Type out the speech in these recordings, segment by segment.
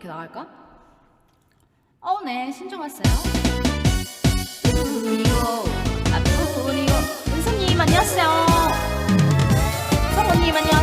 이렇게 나갈까? 어, 네, 신청 왔어요. 뿐이고, 아, 뿐이고. 은서님, 안녕하세요. 성우님, 안녕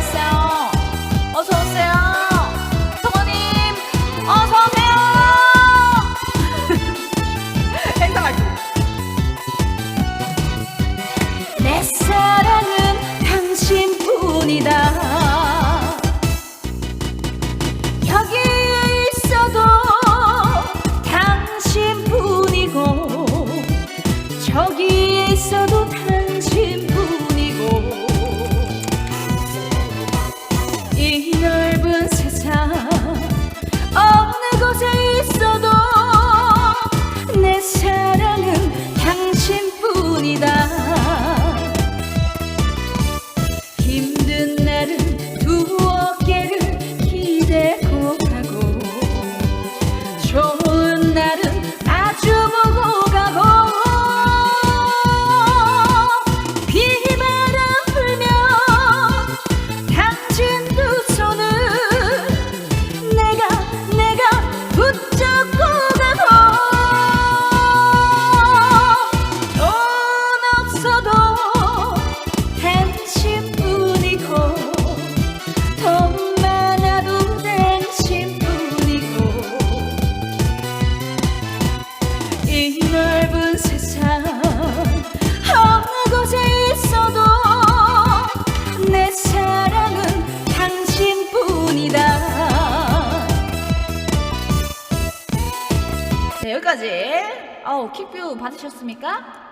이 넓은 세상 어느 곳에 있어도 내 사랑은 당신뿐이다 네 여기까지 아우 킥뷰 받으셨습니까?